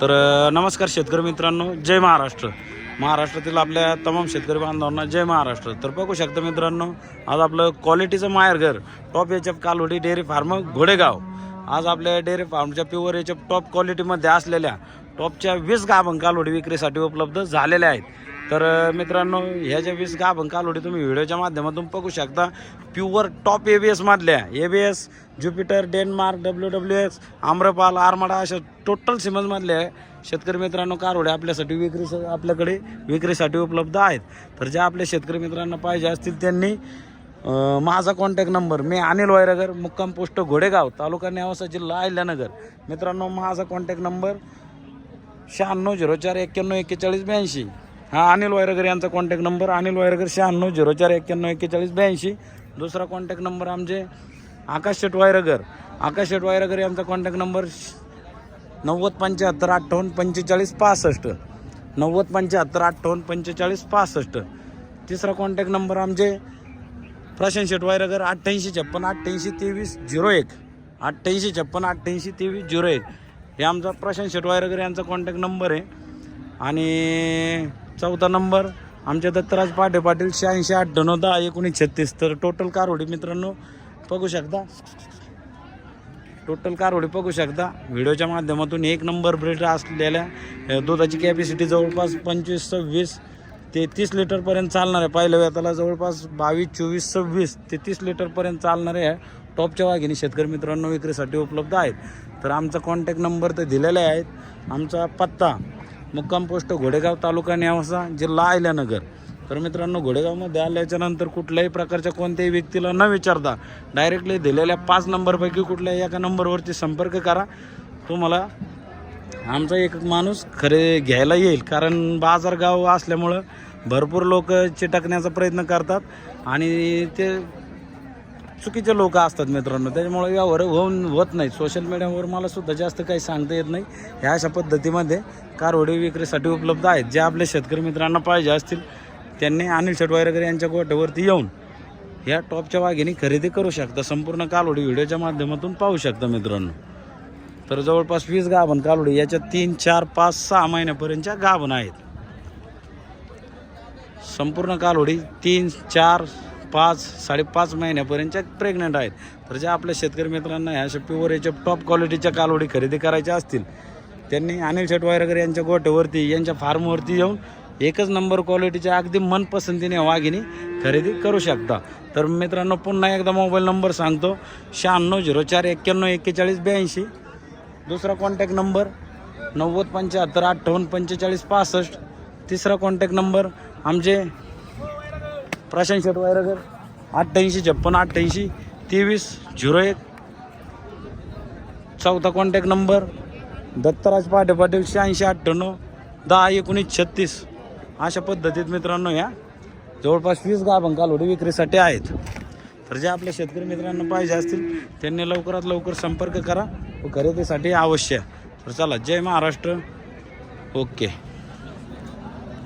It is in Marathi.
तर नमस्कार शेतकरी मित्रांनो जय महाराष्ट्र. महाराष्ट्रातील आपल्या तमाम शेतकरी बांधवांना जय महाराष्ट्र. तर बघू शकता मित्रांनो आज आपलं क्वालिटीचं माहेरघर टॉप एच एफ कालवडी डेअरी फार्म घोडेगाव. आज आपल्या डेअरी फार्मच्या प्युअर एच एफ टॉप क्वालिटीमध्ये असलेल्या टॉपच्या वीस गाभं कालवडी विक्रीसाठी उपलब्ध झालेल्या आहेत. तर मित्रांनो ह्या ज्या वीस गाभण कालोडी तुम्ही व्हिडिओच्या माध्यमातून बघू शकता pure top A B एसमधल्या A B S Jupiter Denmark W W S Amrapal Armada अशा टोटल सिमन्समधल्या शेतकरी मित्रांनो कारोडे आपल्यासाठी विक्री आपल्याकडे विक्रीसाठी उपलब्ध आहेत. तर ज्या आपल्या शेतकरी मित्रांना पाहिजे असतील त्यांनी माझा कॉन्टॅक्ट नंबर मी अनिल वायरागर मुक्काम पोस्ट घोडेगाव तालुका नेवासा जिल्हा अहिल्यानगर. मित्रांनो माझा कॉन्टॅक्ट नंबर शहाण्णव झिरो चार एक्क्याण्णव एक्केचाळीस ब्याऐंशी. हा अनिल वायरगर यांचा कॉन्टॅक्ट नंबर अनिल वायरगर शहाण्णव झिरो चार एक्क्याण्णव एक्केचाळीस ब्याऐंशी. दुसरा कॉन्टॅक्ट नंबर आमचे आकाश शेट वायरगर. आकाश शेट वायरगर यांचा कॉन्टॅक्ट नंबर नव्वद पंच्याहत्तर अठ्ठावन्न पंचेचाळीस पासष्ट. नव्वद पंच्याहत्तर अठ्ठावन्न पंचेचाळीस पासष्ट. तिसरा कॉन्टॅक्ट नंबर आमचे प्रशांत शेट वायरगर अठ्ठ्याऐंशी छप्पन अठ्ठ्याऐंशी तेवीस झिरो एक. अठ्ठ्याऐंशी छप्पन अठ्ठ्याऐंशी तेवीस झिरो एक. हे आमचा प्रशांत शेट वायरगर यांचा कॉन्टॅक्ट नंबर आहे. आणि चौथा नंबर. आमच्या दत्तराज पाटे पाटील शहाऐंशी अठ्ठ्याण्णव दहा एकोणीस छत्तीस. तर टोटल कारवडी मित्रांनो बघू शकता. टोटल कारवडी बघू शकता. व्हिडिओच्या माध्यमातून एक नंबर ब्रेड असलेल्या दुधाची कॅपॅसिटी जवळपास पंचवीस सव्वीस ते तीस लिटरपर्यंत चालणार आहे. पहिल्या वेताला जवळपास बावीस चोवीस सव्वीस ते तीस लिटरपर्यंत चालणारे आहे. टॉपच्या वाघिणी शेतकरी मित्रांनो विक्रीसाठी उपलब्ध आहेत. तर आमचा कॉन्टॅक्ट नंबर तर दिलेले आहेत आमचा पत्ता मुक्काम पोस्ट घोडेगाव तालुका न्यावसा जिल्हा आयल्यानगर तर मित्रांनो घोडेगावमध्ये आल्याच्यानंतर कुठल्याही प्रकारच्या कोणत्याही व्यक्तीला न विचारता डायरेक्टली दिलेल्या पाच नंबरपैकी कुठल्याही एका नंबरवरती संपर्क करा. तुम्हाला आमचा एक माणूस खरे घ्यायला येईल. कारण बाजारगाव असल्यामुळं भरपूर लोक चिटकण्याचा प्रयत्न करतात. आणि ते चुकीचे लोक असतात मित्रांनो. त्याच्यामुळे व्यवहार होऊन होत नाही सोशल मीडियावर मला सुद्धा जास्त काही सांगता येत नाही. ह्या अशा पद्धतीमध्ये कारवडी विक्रीसाठी उपलब्ध आहेत. जे आपल्या शेतकरी मित्रांना पाहिजे असतील त्यांनी अनिल शेटवायरकर यांच्या गोट्यावरती येऊन ह्या टॉपच्या वाघिणी खरेदी करू शकता. संपूर्ण कालोडी व्हिडिओच्या माध्यमातून पाहू शकता मित्रांनो. तर जवळपास वीस गाभण कालोडी याच्या तीन चार पाच सहा महिन्यापर्यंतच्या गाभण आहेत. संपूर्ण कालोडी तीन चार पाच साडेपाच महिन्यापर्यंतच्या प्रेग्नंट आहेत. तर ज्या आपल्या शेतकरी मित्रांना ह्या अशा प्युअर याच्या टॉप क्वालिटीच्या कालवडी खरेदी करायच्या असतील त्यांनी अनिल शेटवायरकर यांच्या गोट्यावरती यांच्या फार्मवरती येऊन एकच नंबर क्वालिटीच्या अगदी मनपसंतीने वाघिणी खरेदी करू शकता. तर मित्रांनो पुन्हा एकदा मोबाईल नंबर सांगतो शहाण्णव झिरो चार एक्क्याण्णव एक्केचाळीस ब्याऐंशी. दुसरा कॉन्टॅक्ट नंबर नव्वद पंच्याहत्तर अठ्ठावन्न पंचेचाळीस पासष्ट. तिसरा कॉन्टॅक्ट नंबर आमचे प्रशांत शेट वायरगर अठ्ठ्याऐंशी छप्पन अठ्ठ्याऐंशी तेवीस झिरो एक. चौथा कॉन्टॅक्ट नंबर दत्तराज पाटे पाटील शहाऐंशी अठ्ठ्याण्णव दहा एकोणीस छत्तीस. अशा पद्धतीत मित्रांनो या. जवळपास वीस गाभण कालोडी विक्रीसाठी आहेत. तर जे आपल्या शेतकरी मित्रांना पाहिजे असतील त्यांनी लवकरात लवकर संपर्क करा. व खरेदीसाठी अवश्य. तर चला जय महाराष्ट्र. ओके.